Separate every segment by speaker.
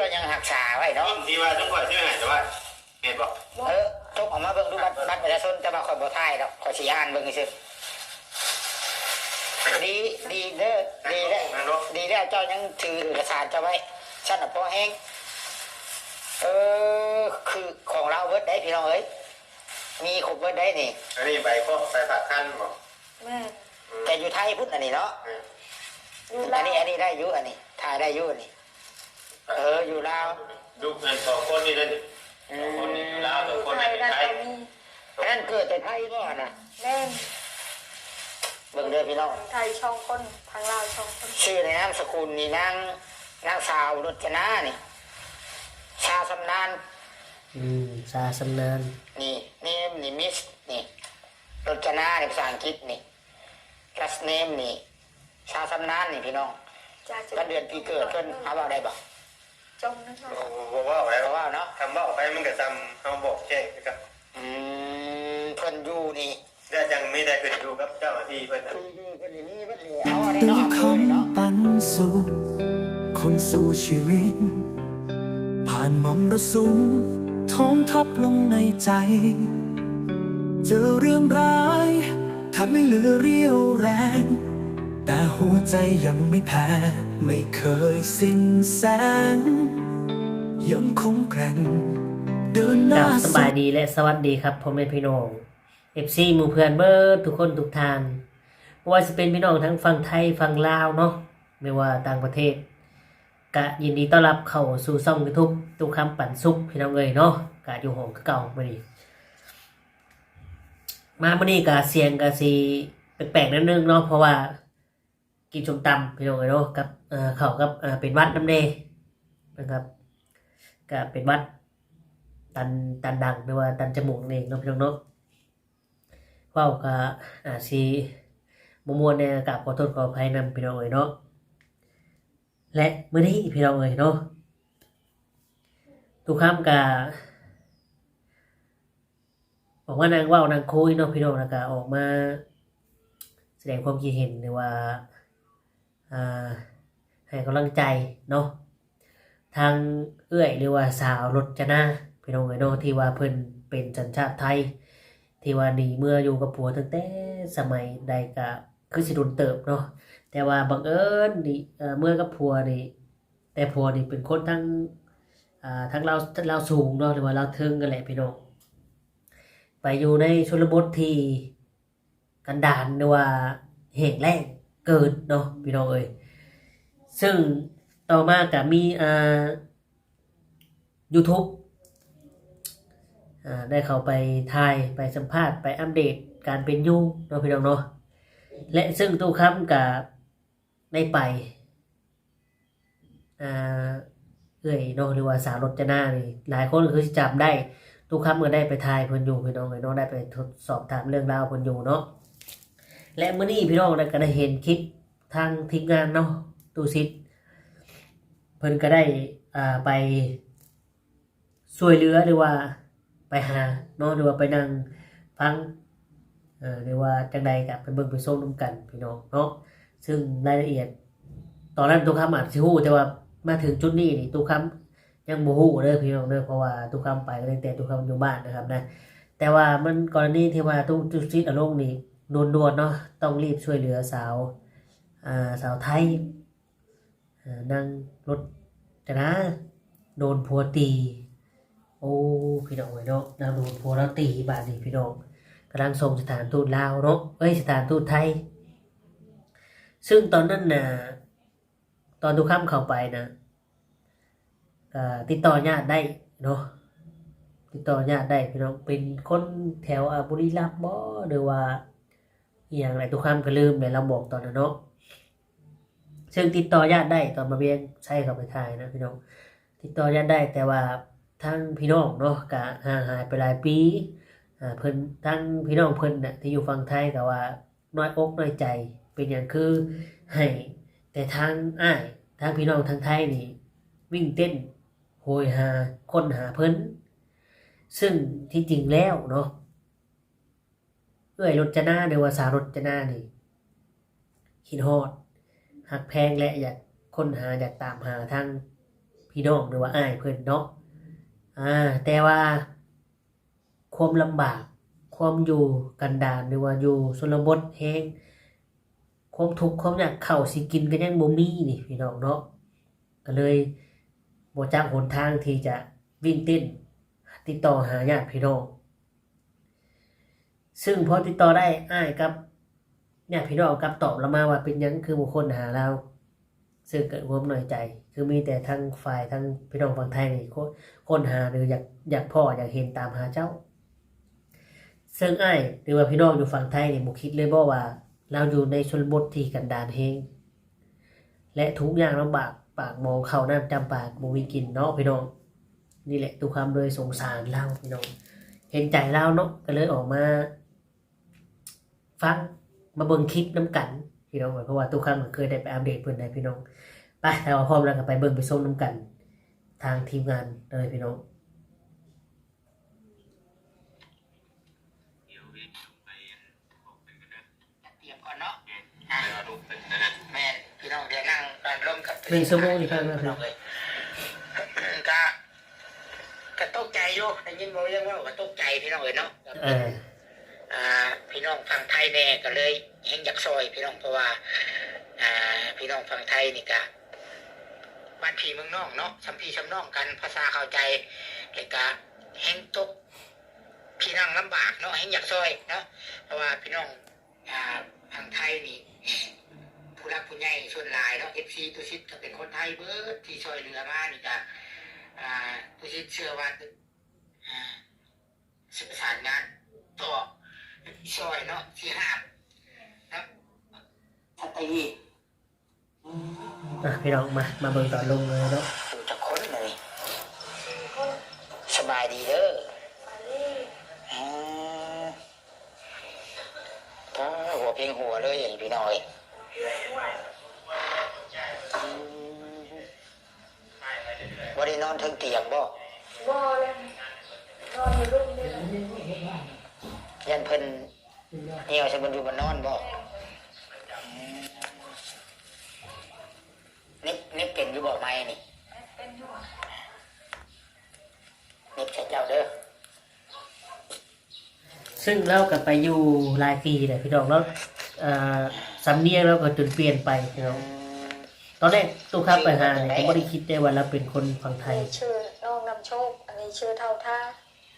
Speaker 1: เรายังหักษาไว้เนาะ
Speaker 2: ต้นที่ว่าทุกคนใช่ไหมแต่ว่าเห็นบอก
Speaker 1: เออจกออกมาเบิ่งดูบัตรบัตรประชาชนจะมาคอยบ่ทายแล้วขอยสิอ่านเบิ่งซื่อดีดีเด้อดีเด้อ
Speaker 2: นะเดี
Speaker 1: แล้วเจ้ายังถือเอกสารเจ้าไว้ฉันน่ะพ่อแห้งเออคือของเราเบิดได้พี่น้องเอ้ยมีครบเบิดได้นี่
Speaker 2: อันนี้ใบข้อใบผักขั้นบอก
Speaker 3: แม่
Speaker 1: แต่อยู่ไทยพุ่นอันนี้เนาะ
Speaker 3: อัน
Speaker 1: นี้อันนี้ได้ยู่อันนี้ถ่ายได้ยู่อันนี้ เอออยู่ลาว
Speaker 2: ดูเงินสองคนนี่นั่น
Speaker 1: อื
Speaker 2: สองคนนี่อยู่ลาวสองคน
Speaker 3: ไท
Speaker 2: ใน
Speaker 3: ยนั่น
Speaker 2: ไทย
Speaker 3: ก็มี
Speaker 1: อันนั้นเกิดแต่ไทยบ่น่ะ
Speaker 3: แม่น
Speaker 1: เบิ่งเด้อพี่น้อง
Speaker 3: ไทยช่องคนทางลาวช่องคน
Speaker 1: ชื่อในนามสกุลนี่นางนางสาวรจนานี่ชาสำนาน
Speaker 4: อืมซาสำนาน
Speaker 1: นี่เนมนี่มิสนี่รจนาในภาษาอังกฤษนี่ last name นี่ชาสำนานนี่พี่น้อง
Speaker 3: จ้าจะ
Speaker 1: วันเดือนปีเกิดเพิ่นหาว่าได้บ่
Speaker 3: จงนะคะ
Speaker 2: บอกว่าไว้
Speaker 1: เพราะว่าเนาะ
Speaker 2: คำว่าออกไปมันก็จำเขาบอกแจ้งนะครับ
Speaker 1: อืมเพิ่นอยู่นี่
Speaker 2: ได้ยังไม่ได้ขึ้นอยู่กับเจ้าหน้าที่เพื่อนนะ
Speaker 1: คืออยู่เพิ่นอยู่นี่เพิ่นนี่เอาอะไร
Speaker 5: เป็น
Speaker 1: เนาะเอาเลยเนาะ
Speaker 5: คำปันสู่คนสู่ชีวิต ผ่านมรสุมท้องทับลงในใจ เจอเรื่องร้ายทำให้เหลือเรี่ยวแรง แต่หัวใจยังไม่แพ้ ไม่เคยสิ้นแสงยังคงแกร่งเดินห
Speaker 4: ค
Speaker 5: น้า
Speaker 4: รับส
Speaker 5: สุ
Speaker 4: บาย
Speaker 5: ด
Speaker 4: ดีและสวัสดีครับพ่อแม่พี่น้องเอฟซีหมู่เพื่อนเบิร์ดทุกคนทุกทานบ่ว่าจะเป็นพี่น้องทั้งฝั่งไทยฝั่งลาวเนาะไม่ว่าต่างประเทศกะยินดีต้อนรับเข้าสู่ช่องยูทูบตุกคำปั่นซุปพี่น้องเอ้ยเนาะกะอยู่ห้องคือเก่ามื้อนี้มามื้อนี้กะเสียงกะสิแปลกๆนิดนึงเนาะเพราะว่า กินชมตำพี่น้องเอ้ยเนาะกับเอ่อเขากับเอ่อเป็นวัดน้ำเดนะครับก็เป็นวัดตันตันดังหรือว่าตันจมูกนั่นเองเนาะพี่น้องเนาะว้าก็อาจสิบ่ม่วนในกาบขอโทษขออภัยนำพี่น้องเอ้ยเนาะและมื้อนี้พี่น้องเอ้ยเนาะทุกคำก็บอกว่านางว้านางคุยเนาะพี่น้องแล้วก็ออกมา แสดงความคิดเห็นหรือว่า ให้กำลังใจเนาะทางเอื้อยหรือว่าสาวรจนาพี่น้องเอ๋ยเนาะที่ว่าเพิ่นเป็นสัญชาติไทย ที่ว่าหนีเมื่ออยู่กับผัวตั้งแต่สมัยใดก็คือสิโดนเติบเนาะแต่ว่าบังเอิญนี่เมื่อกับผัวนี่แต่ผัวนี่เป็นคนทั้งทั้งเราเราวสูงเนาะหรือว่าเราวเทิงกันแหละพี่น้องไปอยู่ในชนบทที่กันดารหรือว่าแห่งแรง เกินเนาะพี่น้องเอ้ยซึ่งต่อมาก็มีอ่า YouTube อ่าได้เข้าไปถ่ายไปสัมภาษณ์ไปอัปเดตการเป็นยูเนาะพี่น้องเนาะและซึ่งตู้คำกับได้ไปอ่าเอ้ยเนาะหรือว่าสาวรจนานี่หลายคนคือสิจำได้ตู้คำก็ได้ไปถ่ายเพิ่นอยู่พี่น้องเอ้ยเนาะได้ไปทดสอบถามเรื่องราวเพิ่นอยู่เนาะ และเมื่อนี้พี่น้องก็ได้เห็นคลิปทางทีมงานเนาะตูซิดเพิ่นก็ได้อ่าไปช่วยเหลือหรือว่าไปหาเนาะหรือว่าไปนั่งฟังเอ่อหรือว่าจังใดกับไปเบิ่งไปส้มน้ำกันพี่น้องเนาะซึ่งรายละเอียด ตอนนั้นตุกคำอาจสิฮู้แต่ว่ามาถึงจุดนี้นี่ตุกคำยังบ่ฮู้เด้อพี่น้องเด้อเพราะว่าตุกคำไปก็ตั้งแต่ตุกคำอยู่บ้านนะครับนะแต่ว่ามันกรณีที่ว่าตุกจุซิดอารมณ์นี่ ด่วนๆเนาะต้องรีบช่วยเหลือสาวอ่าสาวไทยนั่งรถจะนะ โดนผัวตี โอ้พี่น้องเอ้ยเนาะนางโดนผัวเราตีบาดนี้พี่น้องกำลังส่งสถานทูตลาวเนาะเอ้ยสถานทูตไทย ซึ่งตอนนั้นน่ะตอนทุกค่ำเข้าไปนะติดต่อญาติได้เนาะติดต่อญาติได้พี่น้องเป็นคนแถวอาบุรีรัมย์บ่หรือว่า อหย่างไรทุกค่ำก็ลืมเลยเราบอกตอนนั้นเนาะซึ่งติดต่อญาติได้ตอนมาเบียงใช่เข้าไปถ่ายนะพี่น้องติดต่อญาติได้แต่ว่าทั้งพี่น้องเนาะกะห่างหายไปหลายปีอ่าเพิ่นทั้งพี่น้องเพิ่นน่ะที่อยู่ฝั่งไทยก็ว่าน้อยอกน้อยใจเป็นอย่างคือให้แต่ทางอ้ายทางพี่น้องทางไทยนี่ วิ่งเต้นโหยหาค้นหาเพิ่นซึ่งที่จริงแล้วเนาะ เอื้อยรจนาหรือว่าสาวรจนานี่คิดฮอดหักแพงและอยากค้นหาอยากตามหาทางพี่น้องหรือว่าอ้ายเพิ่อนเนาะอ่าแต่ว่าความลำบากความอยู่กันดารหรือว่าอยู่ชนบทแห้งความทุกข์ความอยากเข้าสิกินก็ยังบ่มีนี่พี่น้องเนาะก็เลยบ่จักหนทางที่จะวิ่งเต้นติดต่อหาญาติพี่น้อง ซึ่งพอติดต่อได้อ้ายกับญาติพี่น้องกับตอบเรามาว่าเป็นยังคือบุคคลหาเรา ซึ่งเกิดความน้อยใจ คือมีแต่ทั้งฝ่ายทั้งพี่น้องฝั่งไทยนี่คนหาหรืออยากอยากพ่ออยากเห็นตามหาเจ้า ซึ่งอ้ายหรือว่าพี่น้องอยู่ฝั่งไทยนี่บุคิดเลยบ่ว่า เราอยู่ในชนบทที่กันดารเฮงและทุกอย่างลำบากปากมองเข้าน้ำจำปากบ่มีกินเนาะพี่น้องนี่แหละตัวความเลยสงสารเราพี่น้อง เห็นใจเราเนาะก็เลยออกมา ฟังมาเบิ่งคลิปน้ำกันพี่น้องเพราะว่าตัวคำก็เคยได้ไปอัปเดตเพื่อนได้พี่น้องไปแต่ว่าพร้อมแล้วก็ไปเบิ่งไปส้มน้ำกัน ทางทีมงานเลยพี่น้อง
Speaker 1: เตรียมก่อนเนาะอะแม่นพี่น้องเดี๋ยวนั่งกันร่มกับ
Speaker 4: หนึ่งชั่วโมงนี่ครับ
Speaker 1: พี่น้องเลยก็ก็ตกใจอยู่ได้ยินบอกยังว่าก็ตกใจพี่น้องเลยเนาะ
Speaker 4: เออ
Speaker 1: อ่า พี่น้องฝั่งไทยแน่ก็เลยแห่งอยากซอย พี่น้องเพราะว่าพี่น้องฝั่งไทยนี่ก็บ้านพี่เมืองน้องเนาะสัมพีสัมน้องกันภาษาเข้าใจเลยก็แห่งตกพี่น้องลำบากเนาะแห่งอยากซอยเนาะเพราะว่าพี่น้องฝั่งไทยนี่ผู้รักผู้ใหญ่ส่วนหลายเนาะเอฟซีตุชิตก็เป็นคนไทยเบิร์ดที่ช่วยเหลือมานี่ก็ตุชิตเชื่อว่าอ่าสื่อสารงานต่อ ช่วยเนาะที่ห้ามครับทัตยี
Speaker 4: อะพี่น้องมา มาเบิ่งตอนลงเลยเนาะ
Speaker 1: อยู่จะค้นเลย
Speaker 3: คน
Speaker 1: สบายดีเด้อ
Speaker 3: มานี่
Speaker 1: อืมก็หัวเพลงหัวเลยอย่างพี่น้อยอืมบ่ได้นอนถึงเตียงบ่
Speaker 3: บ่เลยนอนในรูปนี่แหละ
Speaker 1: ยันเพิ่นเหี่ยวใส่บนอยู่บนนอนบ่นิบนิบเป็นอยู่บ่ไม้นี่
Speaker 3: เป็นหัว
Speaker 1: นิบใส่เจ้าเด้อ
Speaker 4: ซึ่งเราก็ไปอยู่หลายปีเลยพี่น้องแล้วเอ่อสำเนียงเราก็จนเปลี่ยนไปพี่น้องตอนแรกตู้ครับไปหาเนี่ยผมไม่ได้คิดได้ว่าเราเป็นคนฝั่งไทย
Speaker 3: ชื่อน้องนำโชค อันนี้ชื่อเท่าท่า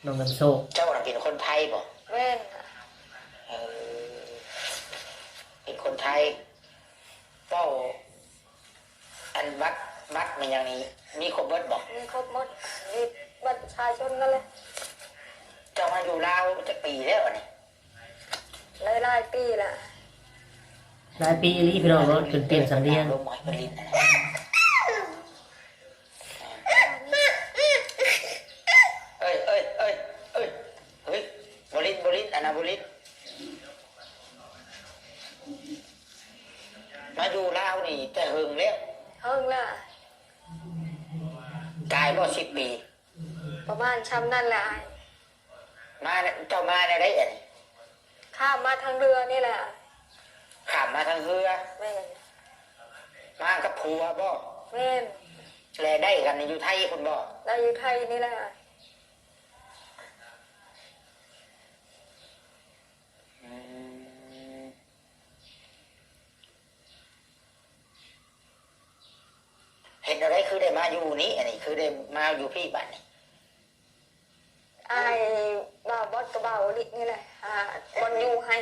Speaker 4: น้องนำโชค
Speaker 1: เจ้าน่ะเป็นคนไทยบ่
Speaker 3: แม่นน่ะ
Speaker 1: เออเป็นคนไทยเป้าอันบัตรบัตรมันอย่างนี้ มีครบเบิดบ่
Speaker 3: มีครบหมดนี่บัตรประชาชนนั่นแหละ
Speaker 1: เจ้ามาอยู่ลาวจะปีแล้วนี่
Speaker 3: หลายหลายๆปีละ
Speaker 4: หลายปีนี้พี่น้องเนาะจนเปลี่ยนสำเนียง
Speaker 1: ลงหมอยผลิตนะเอ้ยเอ้ยเอ้ยเอ้ยเฮ้ยบริษ บริษอันนะบริษมาอยู่ลาวนี่แต่หึงแล้ว
Speaker 3: เฮิงละ
Speaker 1: กายบ่สิบปี
Speaker 3: ประมาณช้ำนั่นแหละ
Speaker 1: มาเจ้ามาได้ได้อันนี้
Speaker 3: ข้ามมาทางเรือนี่แหละ
Speaker 1: ขามมาทางเรือ
Speaker 3: แม่น
Speaker 1: มากับผัวบ่
Speaker 3: แม่น
Speaker 1: แลได้กันอยู่ไทยคุณบ่
Speaker 3: เราอยู่ไทยนี่แหละ
Speaker 1: อืมเห็น อะไรคือได้มาอยู่นี้ อันนี้คือได้มาอยู่พี่บ้านนี่
Speaker 3: ไอ้ายบ่าวบอสกับบ่าวลินี่แหละอ่าบอลอยู่ให้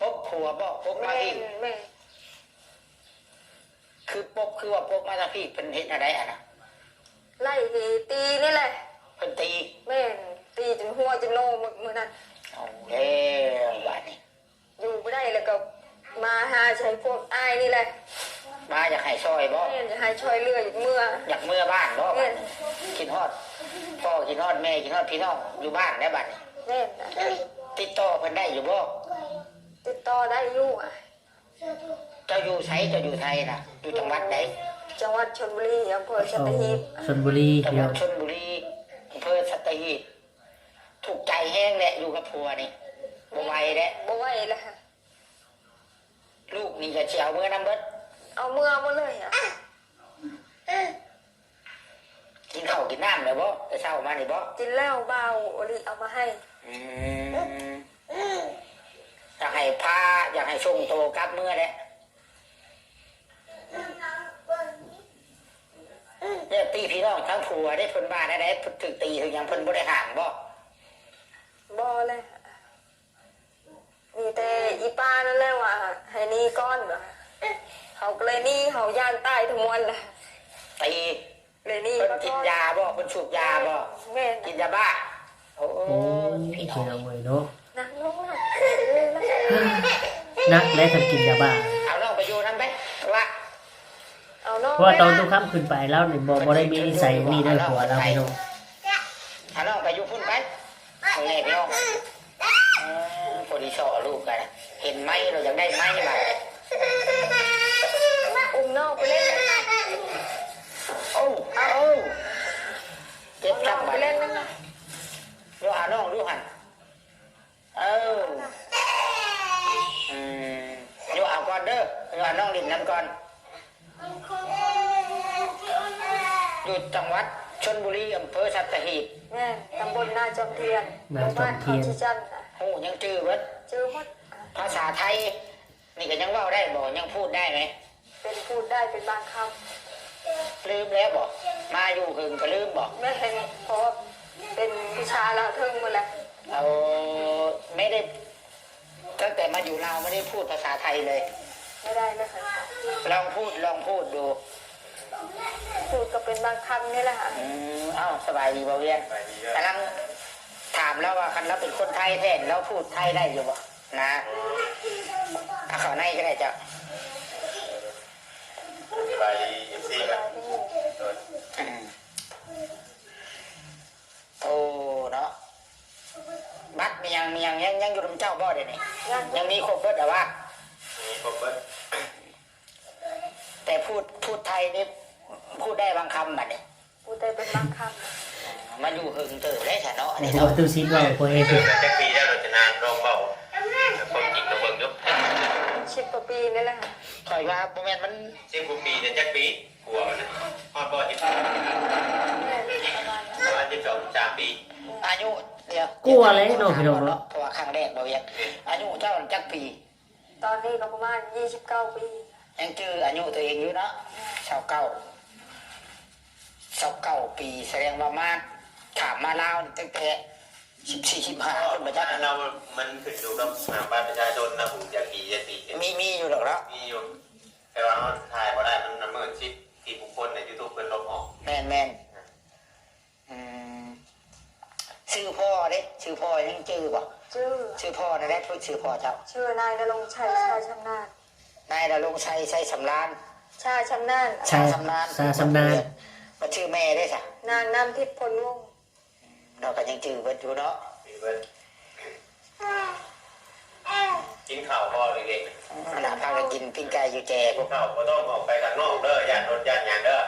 Speaker 1: ปกผัวบ่ปกมา
Speaker 3: แม่
Speaker 1: พี่
Speaker 3: นแม่
Speaker 1: คือปกคือว่าปกมาทางพี่เป็นเห็นอะไรอะนะ
Speaker 3: ไล่ตีนี่แหละ
Speaker 1: เป็นตี
Speaker 3: แม่นตีจนหัวจนโนหมดมือนั้น
Speaker 1: เอาแล้วบ้านนี้
Speaker 3: อยู่ไม่ได้แล้วก็มาหาใช้พวกอ้ายนี่แหละ
Speaker 1: มาอยากให้ซอยบ่
Speaker 3: แม่นจะให้ช่วยเรืออยู่เมื่อ
Speaker 1: อยากเมื่อบ้านบ่
Speaker 3: แม่
Speaker 1: บ้าน
Speaker 3: น
Speaker 1: นี้คิดฮอดพ่อคิดฮอดแม่คิดฮอดพี่น้องอยู่บ้านได้บ้านนี้
Speaker 3: แม่นนะ
Speaker 1: ติดต่อเพิ่นได้อยู่บ่
Speaker 3: ติดต่อได้อยู่อะ
Speaker 1: เจ้าอยู่ไสเจ้าอยู่ไทยนะอยู่จังหวัดใด
Speaker 3: จังหวัดชลบุรีอำเภอสั
Speaker 4: เอา
Speaker 3: ตหีบ
Speaker 4: ชนบุรี
Speaker 1: จัง
Speaker 4: พี่
Speaker 1: ห
Speaker 4: น้
Speaker 1: วั
Speaker 4: อ
Speaker 1: ด
Speaker 4: ง
Speaker 1: ชลบุรีอำเภอสัตหีบถูกใจแห้งแหละอยู่กับผัวนี่บ่ไหวแล้ว
Speaker 3: บ่ไหวแล้วค่ะ
Speaker 1: ลูกนี่จะเชียวเมื่อน้ำเบิด
Speaker 3: เอาเมื่อมาเลยอะำ
Speaker 1: เลยบ่แต่เช้ามานี่บ่
Speaker 3: กินแล้วเบาโอลิเอามาให้
Speaker 1: อืมอยากให้พาอยากให้ส่งโตกลับเมื่อแหละเนี่ยตีพี่น้องทั้งผัวได้เพิ่นบ้านได้ได้เพิ่นถึกตีถึงหยังเพิ่นบ่ได้ห่างบ่
Speaker 3: บอเลยมีแต่อีป้านั่นแหละว่าให้หนี่ก้อนว่ะ เขาก็เลยหนี่เขาย่านใต้ทั้งวันละ
Speaker 1: ตี
Speaker 3: เลยหนี่
Speaker 1: เพิ่น
Speaker 3: มา
Speaker 1: กิ
Speaker 3: ก้
Speaker 1: น
Speaker 3: อน
Speaker 1: ยาบ่เพิ่นสูบยาบ่
Speaker 3: แม่น
Speaker 1: กินยาบ้าโอ้
Speaker 4: โอ้
Speaker 1: ย
Speaker 4: พี่
Speaker 1: พี่
Speaker 4: น้
Speaker 1: น้
Speaker 4: อ
Speaker 1: อง
Speaker 4: งเอ้ยเนาะ
Speaker 3: นั่งลงน่ะเลยนะ
Speaker 4: นักและทำกินยาบ้า
Speaker 1: เอาน้องไปอยู่นั่นไปว่า
Speaker 3: เอาน้อง
Speaker 4: เพราะว่าตอน
Speaker 3: ไป
Speaker 4: ทุกค่ำขึ้นไปแล้วนี่บ่บ่ได้มีนิสัยนี่ด้วยผัวเราพี่น้อง
Speaker 1: เอาน้องไปอยู่พุ่นไปข้างในพี่น้องเออพอดีสอลูกกันเห็นไหมเราอยากได้ไหมบ่า
Speaker 3: อุ้ม น้องไปเล่นนะ
Speaker 1: โอ้เอาเจ็บ
Speaker 3: น้
Speaker 1: จั
Speaker 3: องไปเล่นนั่นนะ
Speaker 1: ดูหาน้องดูหันเอออืมอยู่เอาก่อนเด้ออยู่เอาน้องริมน้ำก่อน อยู่จังหวัดชลบุรีอำเภอสัตหีบ
Speaker 3: แม่ตำบลนาจอมเทียนหมู่บ้านเขาชิจันทร์น่ะ
Speaker 1: หูยังจื้อเบิด
Speaker 3: เจอหมด
Speaker 1: ภาษาไทย นี่ก็ยังเว่าได้บ่ยังพูดได้ไหม
Speaker 3: เป็นพูดได้เป็นบางค
Speaker 1: ลืมแล้วบ่มาอยู่หึงก็ลืมบ่ำ
Speaker 3: แม่เห็นเพราะว่าเป็นวิชาละเทิงหมดแล้ว
Speaker 1: เอาไม่ได้ตั้งแต่มาอยู่ลาวไม่ได้พูดภาษาไทยเลย
Speaker 3: ไม่ได้เลยค่ะ
Speaker 1: ลองพูดลองพูดดู
Speaker 3: พูดก็เป็นบางคำนี่แหละค่ะ
Speaker 1: อืมเอ้าสบายดีบ่เวียน
Speaker 2: ไปดี
Speaker 1: กำลังถามแล้วว่าคันเราเป็นคนไทยแท้เราพูดไทยได้อยู่บ่นะเอาเข้าในก็ได้จ้ะ
Speaker 2: ไปเอฟซีกัน
Speaker 1: อืมโอ้เนาะบัตรมียังมียังยังยังอยู่ลำเจ้าบ่เดี๋ยวนี้
Speaker 3: ยัง
Speaker 1: ยังมีครบเบิดแต่ว่า
Speaker 2: มีครบเบิด
Speaker 1: แต่พูดพูดไทยนี่พูดได้บางคำบัดเนี่ย
Speaker 3: พูดได้เป็นบางค
Speaker 1: มาอยู่หึงเติบได้ฉันเนาะอัน
Speaker 4: โอ้
Speaker 1: นี้
Speaker 4: โห
Speaker 1: เนาะ
Speaker 4: ตู้ซิดว่าตัวเอง
Speaker 2: แต่แค่ปีแล้วเราจะนานรองเบาคนจริงกับเบิ่งยุบำ
Speaker 3: ชิบกว่าปีนี่แหละค่ะ
Speaker 1: คอยว่าโมเมนต์มัน
Speaker 2: ซิมกูปีเนี่ยจักปีหัวนะฮอดบ่ที่
Speaker 3: แม่ประมาณนั้น
Speaker 2: ประมาณที่สองสามปี
Speaker 1: อายุเดียว
Speaker 4: กลัวเลยเนาะพี่น้องเนาะ
Speaker 1: เพราะว่าครั้งแรกเราเรียนอายุเจ้าจักปี
Speaker 3: ตอนนี้ก็ประมาณ29ปี
Speaker 1: ยังจืออายุตัวเองอยู่เนาะชาวเก้าชาวเก้าปีแสดงว่ามาถามมาลาวนี่ตั้งแต่ สิบสี่สิบห้าคนมาจัก
Speaker 2: เรา มันขึ้นอยู่กับสถาบันประชาชนนะผมจะกี่จะสี่
Speaker 1: มีมีอยู่หรอกเนาะ
Speaker 2: มีอยู่ แต่ว่าเราถ่ายมาได้มันน้ำมือชิปที่บุคคลในยูทูบเป็นลบออก
Speaker 1: แมนแมนอืมชื่อพ่อเด้ชื่อพ่อยังจือบ่
Speaker 3: ชื่อ
Speaker 1: ชื่อพ่อนะได้พูดชื่อพ่อเจ้า
Speaker 3: ชื่อนายนรงค์ชัยชาชำนาญ
Speaker 1: นายดำรงชัยชัยสำราน
Speaker 3: ชาชำนาญ
Speaker 4: ชา
Speaker 1: สำราน
Speaker 4: ชาสำนาน
Speaker 1: มาชื่อแม่ได้จ้ะ
Speaker 3: นางน้ำทิพย์พลวงศ์
Speaker 1: เราก็ยังจือเบิดอยู่เนาะ
Speaker 2: มีเบิดกินข้าวพ่อเด็ก
Speaker 1: ขณะพากันกินปิ้งไก่อยู่แจพวก
Speaker 2: ๆข้าวก็ต้องออกไปข้างนอกเด้อย่านรถย่านหยางเด้อ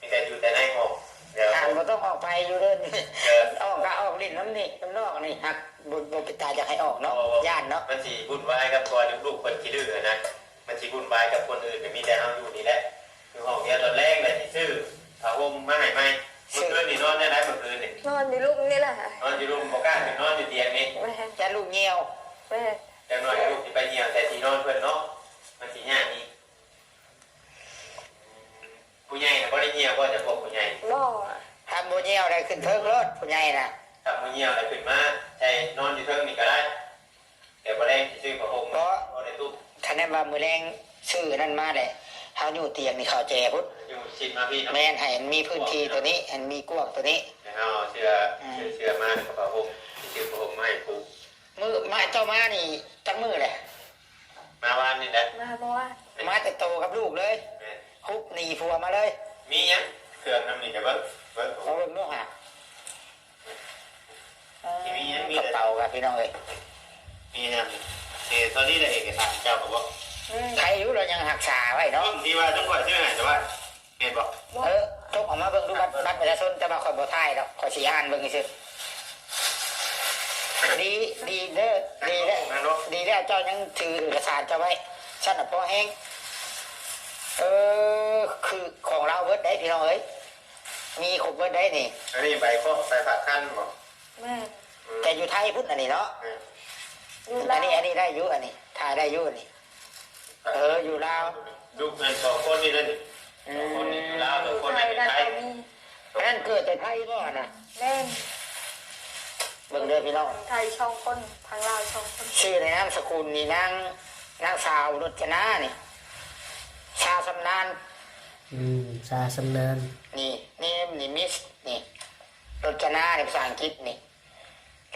Speaker 2: มีแต่อยู่แต่ในห้องเดี๋ยว
Speaker 1: ทานก็ต้องออกไปอยู่เดิน
Speaker 2: เออ
Speaker 1: ออกก็ออกลิ้นน้ำนี่น้ำนอกนี่หักบุญบุญปิตาอยากให้ออกเนาะย่านเนาะ
Speaker 2: มันสีบุญวายกับตัวลูกๆคนที่ดื้อนะมันสีบุญวายกับคนอื่นก็มีแต่เอาอยู่นี่แหละคือห้องเนี้ยตอนแรกเลยที่ซื้อผ้าห่มมาให้ไหมเมื่อคืนนี่นอนได้ไหมเมื่อคืนนี่
Speaker 3: นอนในรูปนี่แหละค่ะ
Speaker 2: นอนอยู่รูมบอกกล้าถึงนอนอยู่เตียงนี่
Speaker 3: แม่
Speaker 1: จะลูกเงียว
Speaker 3: แม่
Speaker 2: แต่นอนลูกที่ไปเหี่ยวแต่ที่นอนเพื่อนเนาะมันสีหน้าอีกผู้ใหญ่นะก็ได้เหี่ยวก็จะพวกผู้ใหญ่
Speaker 3: บ่อ
Speaker 1: ทำโบเงียวได้ขึ้นเทิงรถผู้ใหญ่น่ะ
Speaker 2: ถ้าผู้เหี่ยวอะไรขึ้นมาใช่นอนอยู่เทิงนี่ก็ได้ แต่ประเด็นที่ซื้อผ้าห่มเนาะในตู้
Speaker 1: ท่านนั้นว่ามือแรงชื่อนั่นมาเลยเฮาอยู่เตียงนี่เขาแจพุทธ
Speaker 2: อยู่ชิดมาพี่เนาะ
Speaker 1: แม่นให้มันมีพื้นที่ตัวนี้ให้มันมีกว้างตัวนี้
Speaker 2: แล้วเชื่อเชื่อเชื่อมากับผ้าห่มที่ซื้อผ้าห่มมาให้ปุ๊
Speaker 1: มือมาเจ้ามานี่จักมือเลย
Speaker 2: มาบ้านนี่นะ
Speaker 3: มาเพราะว่า
Speaker 1: มาแต่โตกับลูกเลยฮุบหนีผัวมาเลย
Speaker 2: มียังเครื่องน้ำนี่จะเบิ้ลเบิ้ล
Speaker 1: เอาเรื่องนู้นฮะ
Speaker 2: มียังมี
Speaker 1: กับเตากับพี่น้องเลย
Speaker 2: มียังเอตอนนี้ได้เอกสารเจ้าบอกว่า
Speaker 1: ใครอยู่เรายังหักษาไว้เนาะ
Speaker 2: ที่ว่าต้องคอยชื่อไหน
Speaker 1: ทายแล้วคอยสีอ่านเบิ่งซื่อดีดีเด้อดีเด้อ
Speaker 2: นะเนาะ
Speaker 1: ดีแล้วเจ้ายังถือเอกสารเจ้าไว้ฉันน่ะพอแห้งเออคือของเราเบิดได้พี่น้องเอ้ยมีครบเบิดได้นี่
Speaker 2: อันนี้ใบข้อใบผักขั้นบอก
Speaker 3: แม่
Speaker 1: แต่อยู่ไทยพุทธอันนี้เนาะ
Speaker 3: อยู่
Speaker 1: อั
Speaker 3: ลาน
Speaker 1: นี้
Speaker 3: ว
Speaker 1: อันนี้ได้อยุอันนี้ถ่ายได้อยุอันนี้เอออยู่ลาว
Speaker 2: ลูกเงินสองคนนี่นั่น
Speaker 1: อื
Speaker 2: สองคนนี่อยู่ลาว
Speaker 1: ม
Speaker 2: สองคน
Speaker 3: ไท
Speaker 2: นี่
Speaker 3: ย
Speaker 2: อยู่
Speaker 3: นั่น
Speaker 2: ไทย
Speaker 3: ก็มี
Speaker 1: นั่นเกิดแต่ไทยบ่น่ะ
Speaker 3: แม่น
Speaker 1: เบิ่งเด้อพี่น้อง
Speaker 3: ไทยช่องคนทางลาวช่องคน
Speaker 1: ชื่อในนามสกุลนี่นางนางสาวรจนานี่ชาสำนาน
Speaker 4: อืมสาสำนาน
Speaker 1: นี่เนมนี่มิสนี่รจนาในภาษาอังกฤษนี่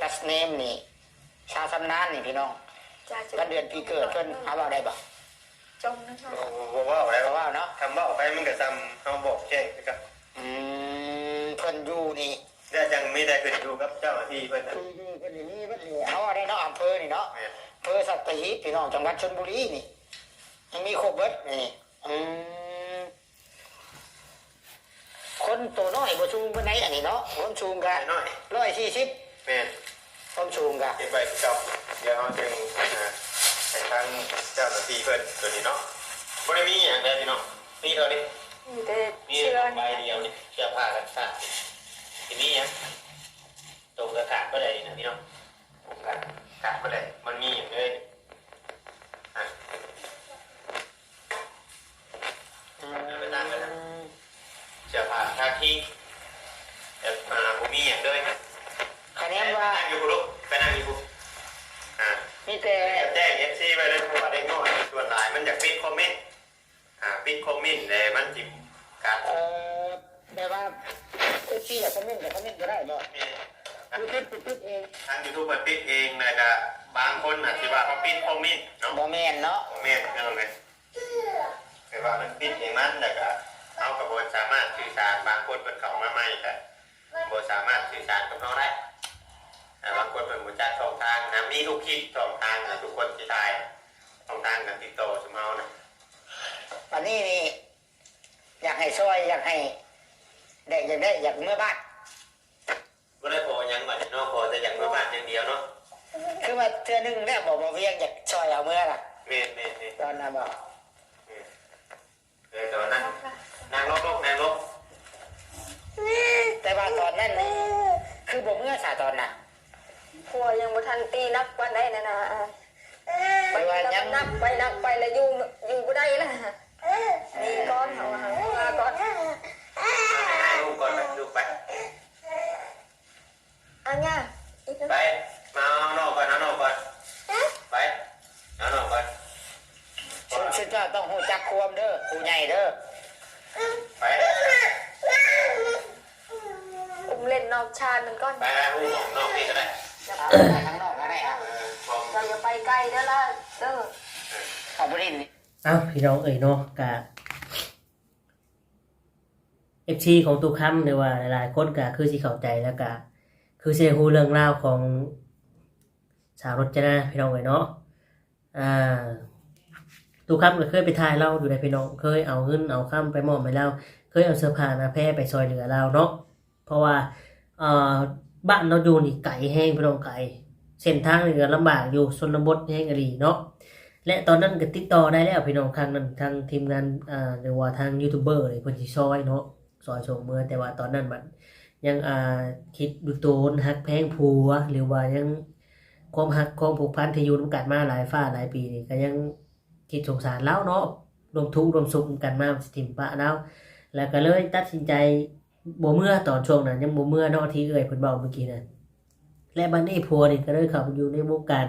Speaker 1: last name นี่ ชาสำนานนี่พี่น้อง
Speaker 3: จ้าจะ
Speaker 1: วันเดือนปีเกิดเพิ่นเอาว่าได้บ่
Speaker 3: จงนะคะ
Speaker 2: บอกว่าอะไร
Speaker 1: เอาว่าเนาะ
Speaker 2: ทำว่าออกไปมันก็ทำเขาบอกแจ้งนะครับ
Speaker 1: อืมเพิ่นอยู่นี่
Speaker 2: ได้ยังไม่ได้ขึ้นอยู่กับเจ้าหน้าที่เพื่อนนะ
Speaker 1: คืออยู่เพิ่นอยู่นี่เพิ่นนี่เอาว่าได้เนาะอำเภอนี่เนาะ
Speaker 2: แม่น
Speaker 1: อำเภอสัตหีบพี่น้องจังหวัดชลบุรีนี่ยังมีครบเบิดนี่อืมคนตัวน้อยบ่ชูงปานใดอันนี้เนาะคนชูงกะ
Speaker 2: น้อย
Speaker 1: ร้อยสี่สิบ
Speaker 2: แม่น
Speaker 1: คนชูงกะ
Speaker 2: เก็บใบเก่าเดี๋ยวเขาจึงนะให้ทางเจ้าหน้าที่เพื่อนตัวนี้เนาะบ่ได้มีอย่างใดพี่น้องมีเท่านี้
Speaker 3: มีแต่
Speaker 2: มี
Speaker 3: เชื่อ
Speaker 2: ใบเดียวนี่เสื้อผ้ากันฝากทีนี้ยังตรงกระถางก็ได้นะพี่น้องตรงกระถางก็ได้มันมีอย่างเลยอะไปตั้งไว้นะเสื้อผ้าทาที่แต่มาผมมีอย่างเลย
Speaker 1: คะแนนว่า
Speaker 2: ไปนั่งอยู่คุณลูกไปนั่งอยู่คุณอ่า
Speaker 1: มีแต่
Speaker 2: แจ้งเอฟซีไปเลยเพราะว่าเด็กน้อยส่วนหลายมันอยากปิดคอมเมนต์อ่าปิดคอมเมนต์เลยมันจิ การ
Speaker 1: เอ่อแต่ว่าเอฟซีอยากคอมเมนต์ก็คอมเมนต์ก็ได้บ่ยูทูบปิดเอง
Speaker 2: ทางยูทูบมันปิดเองนะกะบางคนอาจจะว่าเขาปิดคอมเมนต์เนาะ
Speaker 1: บ่แม่นเนาะ
Speaker 2: คอมเมนต์นั่นเลยแต่ว่ามันปิดเองมันแต่ก็เอากับบสามารถสื่อสารบางคนเป็นเขามาใหม่แต่บสามารถสื่อสารกับเขาได้แต่บางคนเป็นบุจักสองทางนะมีทุกคลิปสองทางนะทุกคนที่ทายสองทางกันติดต่อสมเอานะ
Speaker 1: วันนี้นี่ อยากให้ช่วยอยากให้ได้อยากได้อยากเมื่อบ้าน
Speaker 2: ก็ได้พอยังบัดเนาะพอแต่อย่างว่าบ้านอย่างเดียวเนาะ
Speaker 1: คือว่าเทื่อหนึงแล้วบอกบ่เวียงอยากช่วยเอาเมื่อล่ะ
Speaker 2: เมนเมนเมน
Speaker 1: ตอนน่ะบอก
Speaker 2: เออตอนนั้นนางลบลบนางลบ
Speaker 1: แต่ว่าตอนนั้นนี่คือบ่เมื่อสาตอนน่ะ
Speaker 3: พัวยังบ่ทันตีนักวันได้นะนะ
Speaker 1: ไปว่ายัง
Speaker 3: นักไปนักไปแล้วอยู่อยู่บ่ได้ล่ะ นี่ก้อนเอาหามาก้อน
Speaker 2: ให้ลูกก่อนไปลูไป
Speaker 3: อันเนี้ยอีก
Speaker 2: ไปมาเอานอกก่อนเอานอกก่อนไปเอานอกก่อน
Speaker 1: ชุดชุดเจ้าต้องหูจักความเด้อผู้ใหญ่เด้อ
Speaker 2: ไป
Speaker 3: อุ้มเล่นนอกชาติมันก้อน
Speaker 2: ไปหาหูนอกนี่ก็ได้
Speaker 1: เอาข้างนอกก็ได้อะ
Speaker 2: เออของ
Speaker 3: เราอย่าไปใกล้เด้อล่ะเด้อ
Speaker 1: เอาบ่ได้นี่
Speaker 4: อ้าพี่น้องเอ่ยเนาะกะเอฟซีของตุกคำหรือว่าหลายๆคนกะคือสิเข้าใจแล้วกะคือสิฮู้เรื่องราวของสาวรจนาพี่น้องเอ่ยเนาะอ่าตุกคำก็เคยไปถ่ายเล่าอยู่ในพี่น้องเคยเอาเงินเอาค้ำไปมอบไปแล้วเคยเอาเสื้อผ้าหนาแพร่ไปซอยเหลือเราเนาะเพราะว่าเอ่อบ้านเราอยู่นี่ไก่แห้งพี่น้องไก่เส้นทางนี่ก็ลำบากอยู่ชนบทแห้งอรีเนาะ และตอนนั้นก็ติดต่อได้แล้วพี่น้องทางนั้นทางทีมงานอ่าหรือว่าทางยูทูบเบอร์เลยเพิ่ซอยเนาะซอยส่งเมื่อแต่ว่าตอนนั้นมันยังอ่าคิดดูโตนฮักแพงผัวหรือว่ายังความฮักความผูกพันที่อยู่ร่วมกันมาหลายฟ้าหลายปีนี่ก็ยังคิดสงสารแล้วเนาะรวมทุกข์รวมสุขกันมาสิทิมปะแล้วแล้วก็เลยตัดสินใจบ่เมื่อตอนช่วงนั้นยังบ่เมื่อเนาะที่เอ่ยเพิ่นเว้าเมื่อกี้นั้นและบัดนี้ผัวนี่ก็เลยเข้าไปอยู่ในวงการ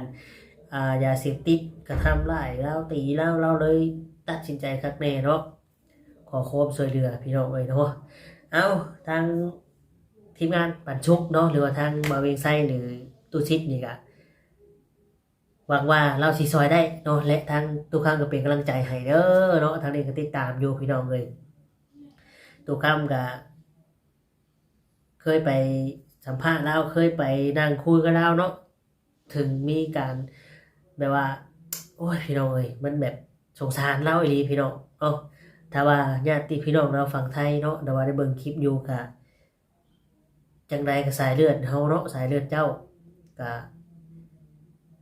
Speaker 4: อ่ายาเสพติด กระทำร้ายแล้วตีแล้วเราเลยตัดสินใจคักแน่เนาะขอโคมช่วยเหลือพี่น้องเลยเนาะเอาทางทีมงานปันชุกเนาะหรือว่าทางมาเวงไส้หรือตูชิดนี่ก็หวังว่าเราสิซอยได้เนาะและทางทุกครั้งก็เป็นกำลังใจให้เด้อเนาะทางนี้ก็ติดตามอยู่พี่น้องเลยทุกครั้งก็เคยไปสัมภาษณ์แล้วเคยไปนั่งคุยกับเราเนาะถึงมีการแบบว่า โอ้ยพี่น้องเอ้ยมันแบบสงสารเล่าอีหลีพี่น้องเอ้าถ้าว่าญาติพี่น้องเราฝั่งไทยเนาะแต่ว่าได้เบิ่งคลิปอยู่กะจังใดก็สายเลือดเฮาเนาะสายเลือดเจ้ากะ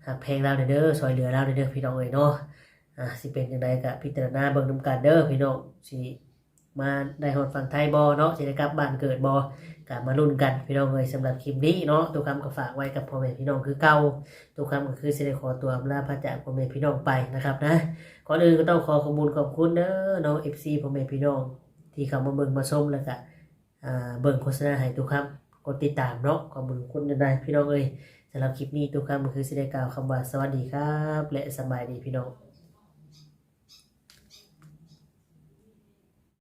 Speaker 4: หักเพลงเราเด้อซอยเหลือเราเด้อพี่น้องเอ้ยเนาะอะสิเป็นจังไดกะพิจารณาเบิ่งนํกันเด้อพี่น้องสิ มาได้ฮอดฝั่งไทยบ่เนาะสิได้กลับบ้านเกิดบ่ก็มาลุ้นกันพี่น้องเอ้ยสำหรับคลิปนี้เนาะตัวคำก็ฝากไว้กับพ่อแม่พี่น้องคือเก่าตัวคำก็คือสิได้ขอตัวลาพระจากพ่อแม่พี่น้องไปนะครับนะก่อนอื่นก็ต้องขอขอบคุณขอบคุณเด้อน้อง FC พ่อแม่พี่น้องที่เข้ามาเบิ่งมาชมแล้วก็เบิ่งโฆษณาให้ทุกคำกดติดตามเนาะขอบคุณคุณได้พี่น้องเอ้ยสำหรับคลิปนี้ทุกคำก็คือสิได้กล่าวคำว่าสวัสดีครับ และสบายดีพี่น้อง